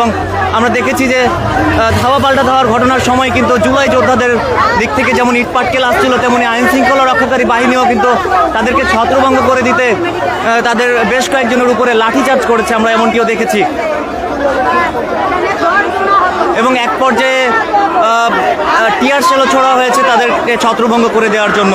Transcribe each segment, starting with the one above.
এবং আমরা দেখেছি যে ধাওয়া পাল্টা ধাওয়ার ঘটনার সময় কিন্তু জুলাই যোদ্ধাদের দিক থেকে যেমন ইট পাটকেল আসছিল, তেমনি আইন শৃঙ্খলা রক্ষাকারী বাহিনীও কিন্তু তাদেরকে ছত্রভঙ্গ করে দিতে তাদের বেশ কয়েকজনের উপরে লাঠিচার্জ করেছে আমরা এমনটিও দেখেছি। এবং এক পর্যায়ে টিয়ার সেলও ছোড়া হয়েছে তাদেরকে ছত্রভঙ্গ করে দেওয়ার জন্য।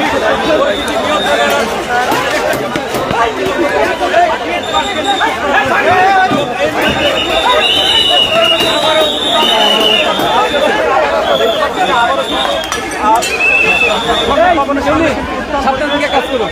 সাবধান থেকে কাজ করো।